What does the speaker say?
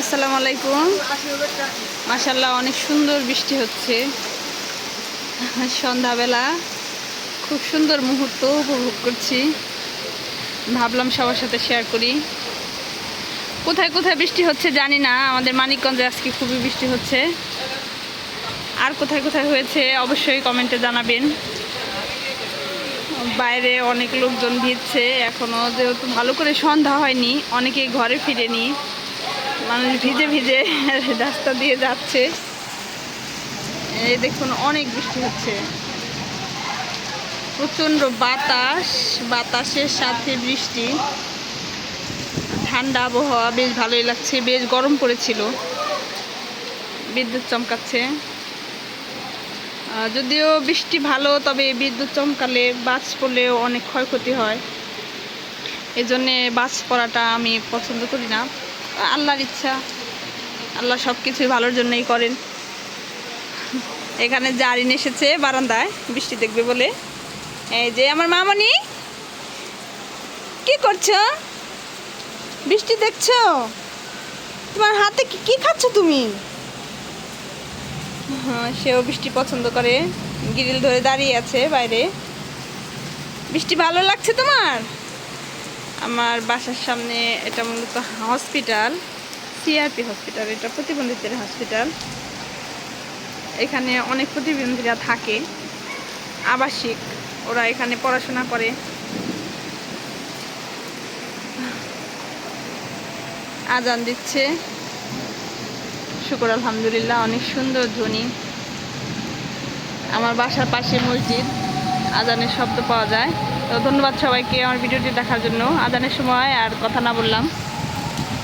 আসসালামু আলাইকুম। মাসাল্লাহ অনেক সুন্দর বৃষ্টি হচ্ছে। সন্ধ্যাবেলা খুব সুন্দর মুহূর্ত উপভোগ করছি। ভাবলাম সবার সাথে শেয়ার করি। কোথায় কোথায় বৃষ্টি হচ্ছে জানি না, আমাদের মানিকগঞ্জে আজকে খুবই বৃষ্টি হচ্ছে। আর কোথায় কোথায় হয়েছে অবশ্যই কমেন্টে জানাবেন। বাইরে অনেক লোকজন ভিড়ছে এখনও যেহেতু ভালো করে সন্ধ্যা হয়নি, অনেকে ঘরে ফিরেনি। মানুষ ভিজে ভিজে রাস্তা দিয়ে যাচ্ছে। এই দেখুন, অনেক বৃষ্টি হচ্ছে। প্রচণ্ড বাতাস, বাতাসের সাথে বৃষ্টি। ঠান্ডা আবহাওয়া, বেশ ভালোই লাগছে, বেশ গরম পড়েছিল। বিদ্যুৎ চমকাচ্ছে। যদিও বৃষ্টি ভালো, তবে বিদ্যুৎ চমকালে বাস পড়লেও অনেক ক্ষয়ক্ষতি হয়। এজন্যে বাস পড়াটা আমি পছন্দ করি না। আল্লাহর ইচ্ছা। আল্লাহ সব কিছুই ভালোর জন্যই করেন। এখানে জারিন এসেছে বারান্দায়, বৃষ্টি দেখবে বলে। এই যে আমার মামনি, কি করছ? বৃষ্টি দেখছ? তোমার হাতে কি কি খাচ্ছ তুমি? হ্যাঁ সেও বৃষ্টি পছন্দ করে। গ্রিল ধরে দাঁড়িয়ে আছে বাইরে। বৃষ্টি ভালো লাগছে তোমার? আমার বাসার সামনে এটা মূলত হসপিটাল সিআরপি হসপিটাল এটা প্রতিবন্ধীদের হসপিটাল এখানে অনেক প্রতিবন্ধীরা থাকে, আবাসিক, ওরা এখানে পড়াশোনা করে। আজান দিচ্ছে। শুকর আলহামদুলিল্লাহ, অনেক সুন্দর ধ্বনি। আমার বাসার পাশে মসজিদ, আজানের শব্দ পাওয়া যায়। তো ধন্যবাদ সবাইকে আমার ভিডিওটি দেখার জন্য। আদানের সময় আর কথা না বললাম।